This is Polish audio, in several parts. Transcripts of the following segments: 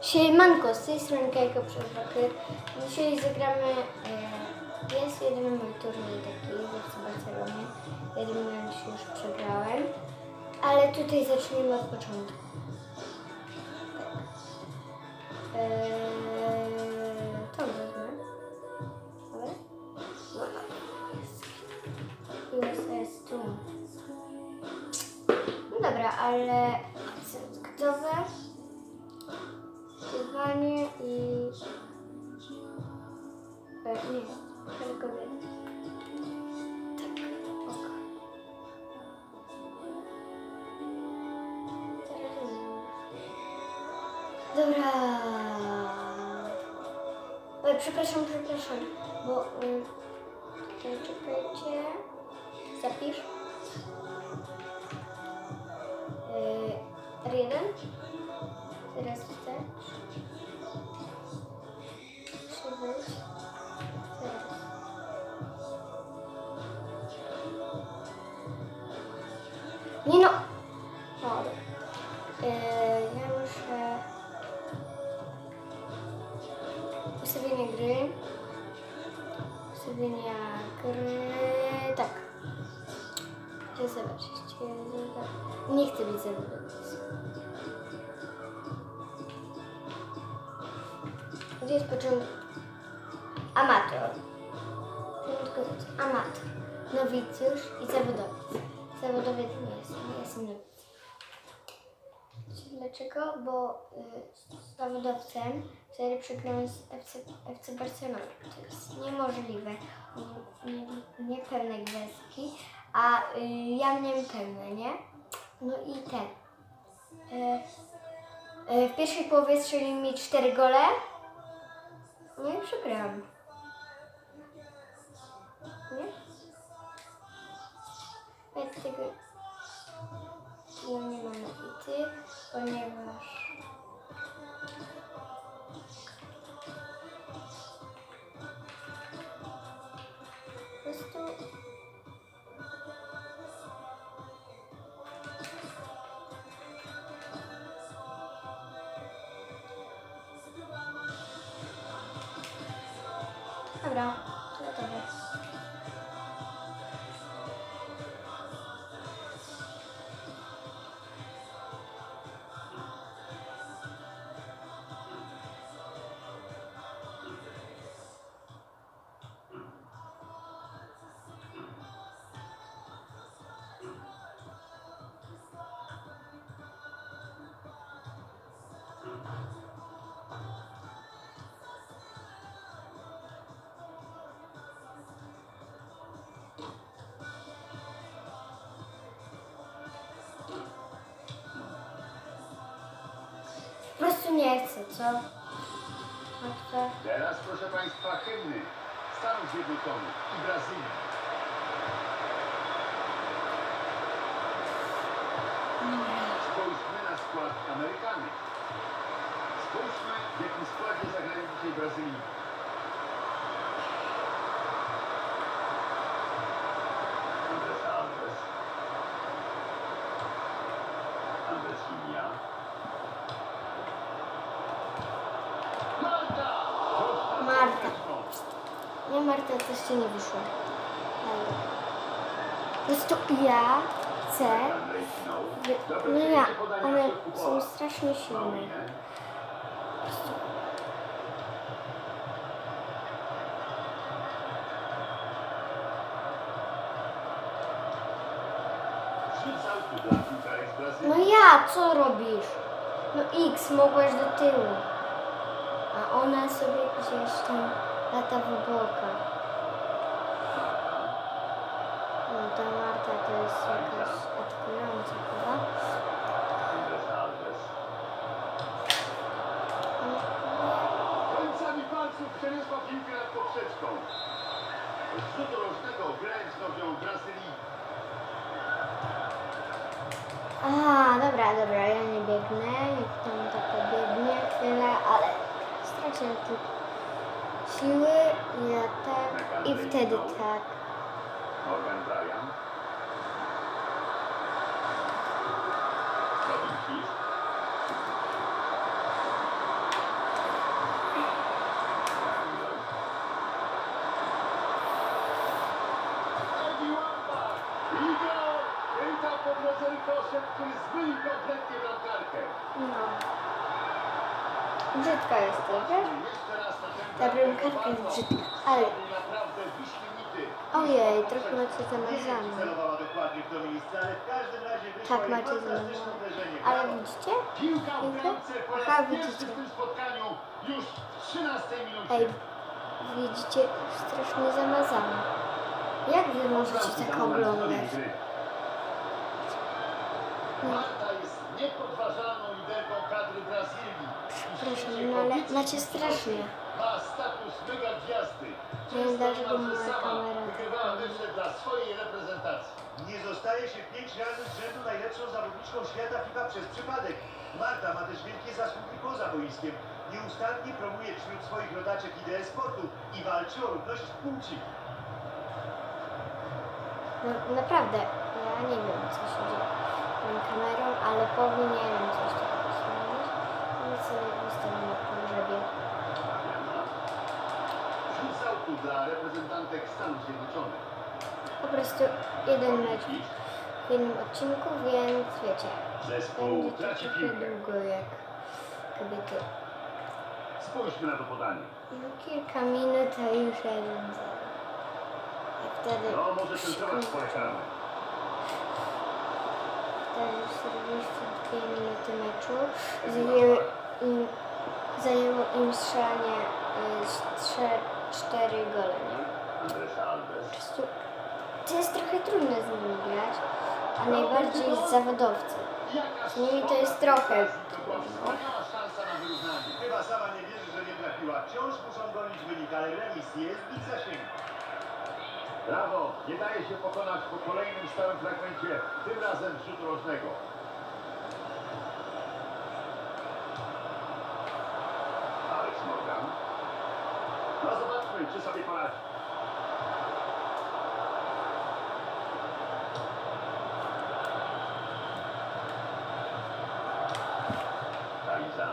Siemanko, z tej strony Kajko Przewroky. Dzisiaj zagramy, e, jest jeden mój turniej taki w Barcelonie. Jeden mecz już przegrałem, ale tutaj zaczniemy od początku. Tak. E, to wezmę. Dobra? No. USS tu. No dobra, ale gotowe? Pływanie i... E, nie, tylko. Dobra. Oj, przepraszam, przepraszam, bo... Tutaj czekajcie. Zapisz. Y, R1. Teraz Nie no! O, dobra. Yy, ja muszę... Ustawienie gry. Ustawienia gry... Tak. Chcę zobaczyć. Nie chcę być zawodowcem. Gdzie jest początek? Amator. Amator. Nowicjusz i zawodowiec. Zawodowiec nie Wiecie Dlaczego? Bo y, zawodowcem wtedy przegrałem z FC, FC Barcelona. To jest niemożliwe. Nie, nie pełne gwiazdki, a y, ja miałem pełne, nie? No i ten. Y, y, w pierwszej połowie strzelił mi cztery gole. No i przegrałam. Nie? Ja tego ja nie mam nabity, ponieważ po prostu Dobra, prostu nie chcę, co? Łatwe. Teraz proszę Państwa hymny Stanów Zjednoczonych i Brazylii. Spójrzmy na skład Amerykanów. Spójrzmy w jakim składzie zagrają dzisiaj Brazylii. Marta, coś ci nie wyszło. Po prostu ja chcę... No ja, one są strasznie silne. No ja, co robisz? No X, mogłaś do tyłu. A ona sobie gdzieś tam lata w bokach. Aha, dobra, dobra, ja nie biegnę, niech tam tak biegnie chwilę, ale stracę tu siły, ja tak i wtedy tak. Morgan Bryan. Brzydka jest to, wiesz? Ta bramkarka jest brzydka, ale... Ojej, trochę macie zamazane. Tak, macie zamazane. Ale widzicie? Piłkę? Aha, widzicie. w tym spotkaniu już w 13 minucie. Ej, widzicie? Strasznie zamazane. Jak wy możecie tak oglądać? Marta jest niepodważalną liderką kadry Brazylii. Przepraszam, no ale macie strasznie. Ma status mega gwiazdy. Nie wiem, dlaczego moja kamera wygrywała mecze dla swojej reprezentacji. Nie zostaje się pięć razy z rzędu najlepszą zawodniczką świata FIFA przez przypadek. Marta ma też wielkie zasługi poza boiskiem. Nieustannie promuje wśród swoich rodaczek ideę sportu i walczy o równość płci. No, naprawdę, ja nie wiem co się dzieje z tą kamerą, ale powinienem coś takiego zrobić. Ale sobie wystawię na pogrzebie. Autu dla reprezentantek Stanów Zjednoczonych. Po prostu jeden mecz w jednym odcinku, więc wiecie, Zespół będzie to traci trochę piłkę. długo jak kobiety. Spójrzmy na to podanie. No kilka minut, a już jeden zero. I wtedy No, może centrować pole karne. Wtedy 42 minuty meczu zajęły im, zajęło im strzelanie y, 4 gole, nie? Prostu to jest trochę trudne z nimi grać, a najbardziej z zawodowcy. Jaka Z nimi to jest trochę To wyrównanie. Chyba sama nie wierzy, że nie trafiła. Wciąż muszą gonić wynik, ale remis jest w ich zasięgu. Brawo! Nie daje się pokonać po kolejnym stałym fragmencie, tym razem rzutu rożnego. Alex Morgan. No sobie poradzi. Kaiza.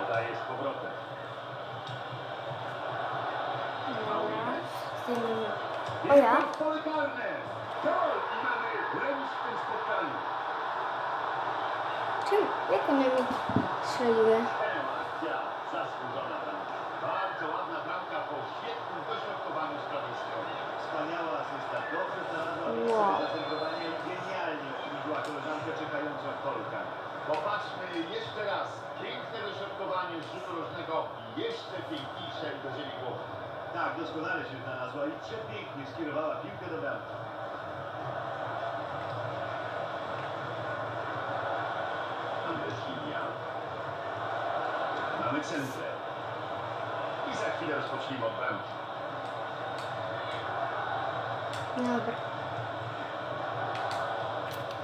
Podaje z powrotem. O ja? Pole karne. Gol mamy remis w tym spotkaniu. Czym? Jak one mi strzeliły? Wspaniała asysta. Dobrze znalazła miejsce Wow. do i genialnie obsłużyła koleżankę czekającą w kolka. Popatrzmy jeszcze raz. Piękne dośrodkowanie z rzutu rożnego i jeszcze piękniejsze uderzenie głowy. Tak, doskonale się znalazła i przepięknie skierowała piłkę do bramki. Mamy centrę. I za chwilę rozpocznijmy od bramki. Dobra.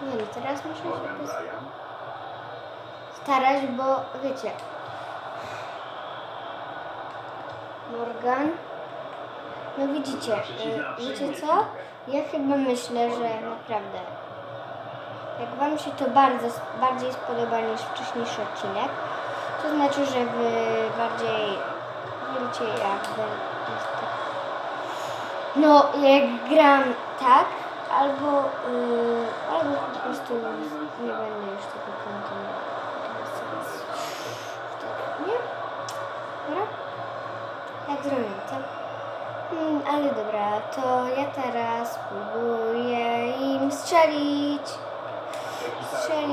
Nie no, teraz muszę się pos- starać, bo wiecie. Morgan. No widzicie, y, wiecie co? Ja chyba myślę, że naprawdę. Jak Wam się to bardzo, bardziej spodoba niż wcześniejszy odcinek, to znaczy, że Wy bardziej wiecie jak wy No, jak gram tak, albo, y, albo po prostu nie będę już tego kontynuował. Tak, nie? Dobra? Jak zrobię? Mm, ale dobra, to ja teraz spróbuję im strzelić. Strzelić,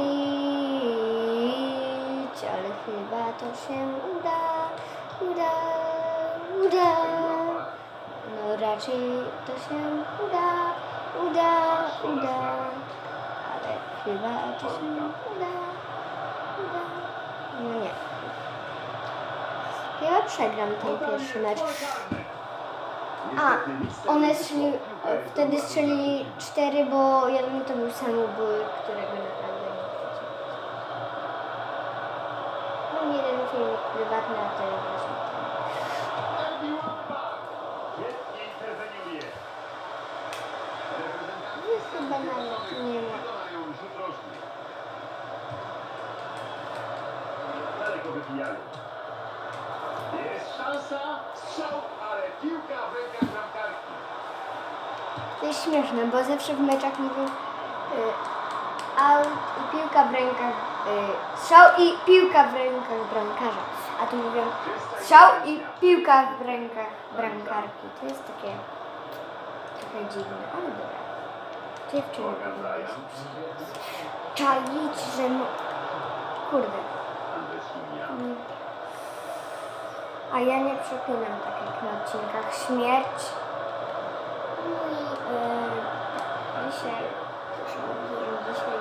ale chyba to się uda, uda, uda. Raczej to się uda, uda, uda. Ale chyba to się uda, uda. No nie. Chyba przegram ten pierwszy mecz. A, one strzeli, wtedy strzelili cztery, bo jeden to był samobój, którego naprawdę nie chcecie. Mam jeden filmik prywatny, a to jest właśnie ten. Świetnie interweniuje. No chyba nawet nie ma. Wykonają rzut rożny. Daleko wybijają. Jest szansa, strzał, ale piłka w rękach bramkarki. To jest śmieszne, bo zawsze w meczach mówią, y, aut i piłka w rękach, y, strzał i piłka w rękach bramkarza. A tu mówią strzał i piłka w rękach bramkarki. To jest takie trochę dziwne, ale dobra. Ryan. czaić, że no... Kurde. A ja nie przeklinam tak jak na odcinkach. Śmierć. No i yy, dzisiaj, już mówiłem, dzisiaj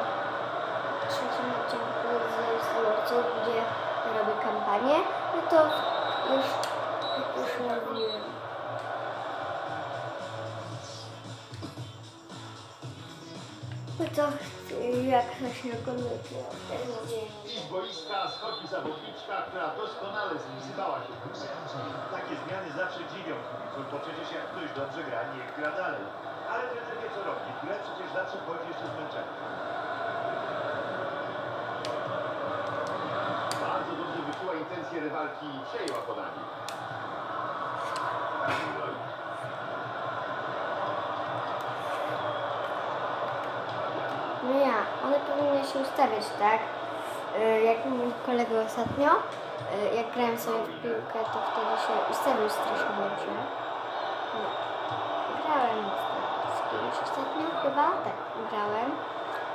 w trzecim odcinku z Słowców, gdzie robię kampanię, no to już, już mówiłem. To yy, jak ktoś nie. I z boiska schodzi zawodniczka, która doskonale spisywała się w. Takie zmiany zawsze dziwią kibiców, bo przecież jak ktoś dobrze gra, niech gra dalej. Ale trener wie co robi. Grę przecież zawsze wchodzi jeszcze zmęczony. Bardzo dobrze wyczuła intencje rywalki i przejęła podanie. No ja, one powinny się ustawiać tak, y, jak mój kolega ostatnio, y, jak grałem sobie w piłkę, to wtedy się ustawił strasznie dobrze. No. Grałem z kimś ostatnio chyba, tak, grałem.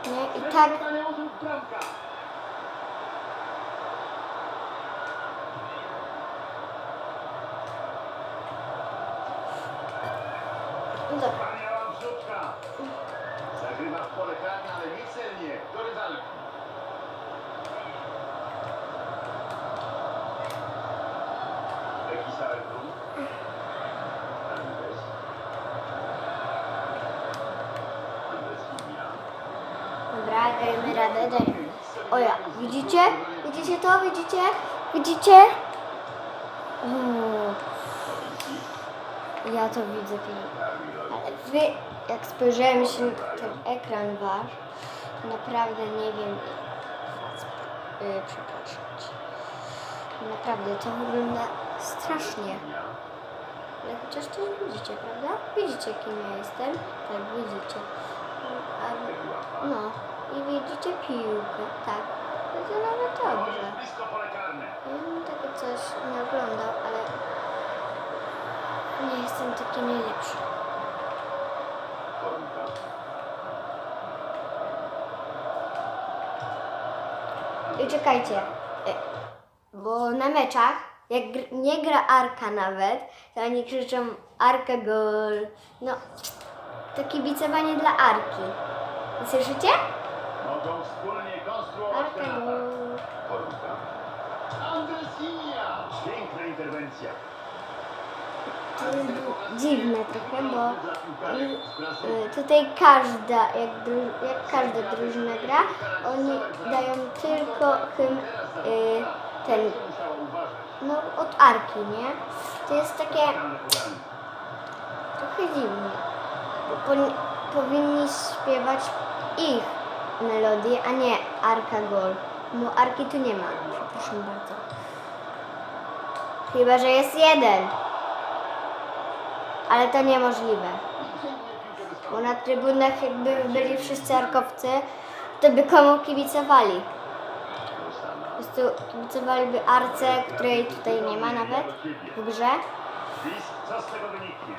Nie? I tak, Podanie rzut bramka. no dobra. Wspaniała wrzutka. Zagrywa w pole karne, ale nie celnie. Do rywalki. Becky Saarbrun. Andres. Andres Julian. Dobra, dajemy radę, dajemy. O ja, widzicie? Widzicie to? Widzicie? Widzicie? O, ja to widzę. Ale wy, jak spojrzałem się na ten ekran wasz, naprawdę nie wiem, yy, przepraszam cię. Naprawdę to wygląda strasznie. Ale chociaż to widzicie, prawda? Widzicie kim ja jestem? Tak, widzicie. No, i widzicie piłkę, tak. To nawet dobrze. Ja bym tego coś nie oglądał, ale nie jestem taki najlepszy. I czekajcie, e, bo na meczach, jak nie gra Arka nawet, to oni krzyczą Arka gol. No, to kibicowanie dla Arki. Słyszycie? Mogą wspólnie Piękna interwencja. Dziwne trochę, bo klasy y, tutaj każda, jak, jak każda drużyna gra, oni dają tylko hymn y, ten, no od Arki, nie? To jest takie trochę dziwne, bo powinni śpiewać ich melodię, a nie Arka Gol, bo Arki tu nie ma, przepraszam bardzo. Chyba, że jest jeden. Ale to niemożliwe. Bo na trybunach jakby byli wszyscy arkowcy, to by komu kibicowali? Po prostu kibicowaliby Arce, której tutaj nie ma nawet w grze. Blisk, co z tego wyniknie?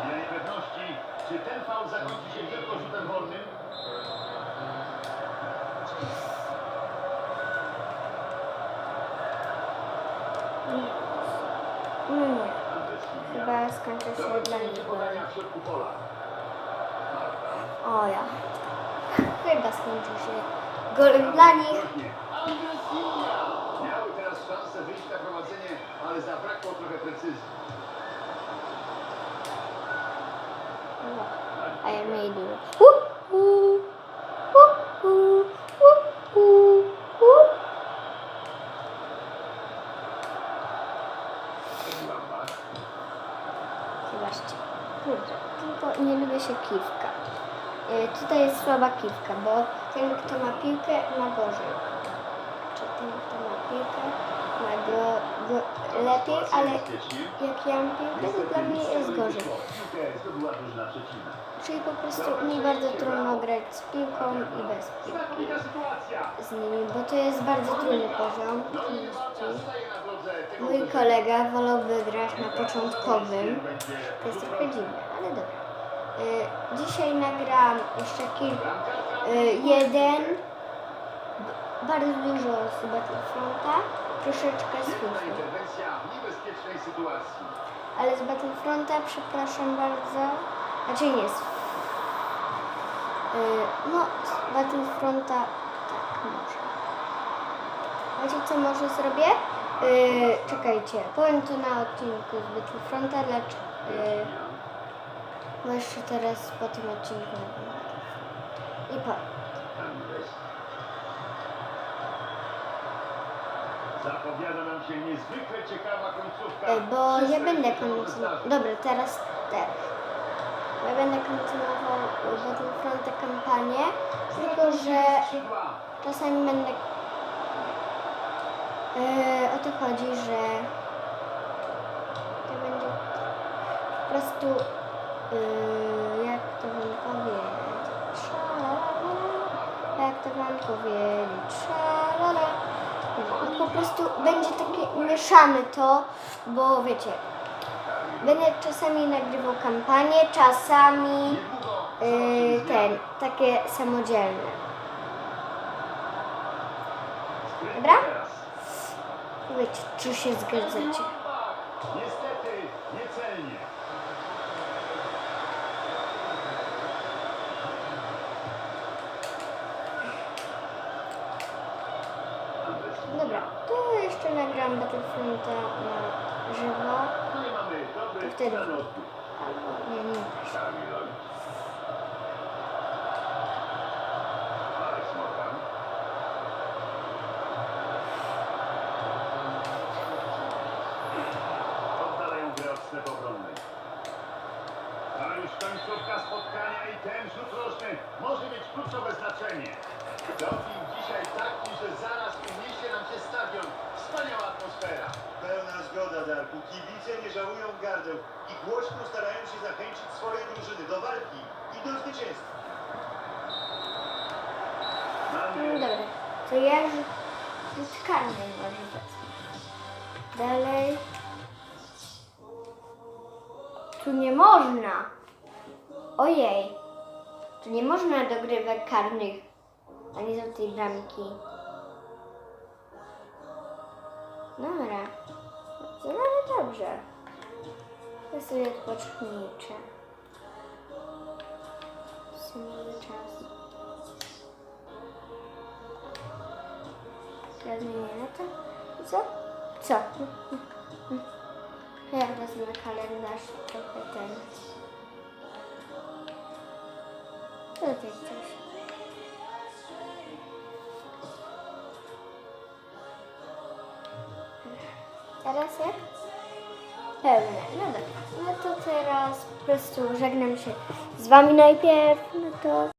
Chwila niepewności. Czy ten faul zakończy się tylko rzutem wolnym? Nie, Andres Julian. chyba skończy się dla. Marta. O ja. Chyba skończy się golem dla nich. Miały teraz szansę wyjść na prowadzenie, ale zabrakło trochę precyzji. Woohoo! Woohoo! Woohoo! Woo! Lambach. Zobaczcie. Kurde, tylko nie lubię się kiwka. Y, tutaj jest słaba kiwka, bo ten, kto ma piłkę, ma gorzej. Czy ten, kto ma piłkę, ma go go, lepiej, ale jak ja mam piłkę, to dla mnie jest gorzej. Czyli po prostu mi bardzo trudno grać z piłką i bez piłki z nimi, bo to jest bardzo trudny poziom. Mój kolega wolał wygrać na początkowym. To jest trochę dziwne, ale dobra. Y, dzisiaj nagram jeszcze kilka. Y, jeden, bardzo dużo z Battlefronta, troszeczkę z FIFA. Ale z Battlefronta, przepraszam bardzo, znaczy nie z... Y, no, z Battlefronta tak może. Wiecie co może zrobię? Y, czekajcie, powiem to na odcinku z Battlefronta, dlaczego... Y, bo jeszcze teraz po tym odcinku. I po. Bo ja Wszystko będę jeszcze może kontynuował. zdarzyć. Dobra, teraz teraz. Ja będę kontynuował Battlefronta kampanię, tylko że czasami będę. Yy, o to chodzi, że to będzie po prostu. Yy, jak to wam powiedzieć? Jak to wam powiedzieć? Tralala. Po prostu będzie takie mieszane to, bo wiecie, będę czasami nagrywał kampanię, czasami yy, ten, takie samodzielne. Dobra? Wiecie, czy się zgadzacie? Niestety niecelnie. Dobra, to jeszcze nagram Battlefronta na żywo, To wtedy. albo nie, nie. Kibice nie żałują gardeł i głośno starają się zachęcić swoje drużyny do walki i do zwycięstwa. No Mamy dobra, to ja rzut, rzut karny może wezmę. Dalej. Tu nie można. Ojej. Tu nie można dogrywek karnych, ani za tej bramki. Dobra. To nawet dobrze. Ja sobie odpocznijcie. Sobie czas. Ja zmienię to. Co? Co? Ja wezmę kalendarz trochę ten. Co ty jak? Pełne. No dobra. No to teraz po prostu żegnam się z wami najpierw. No to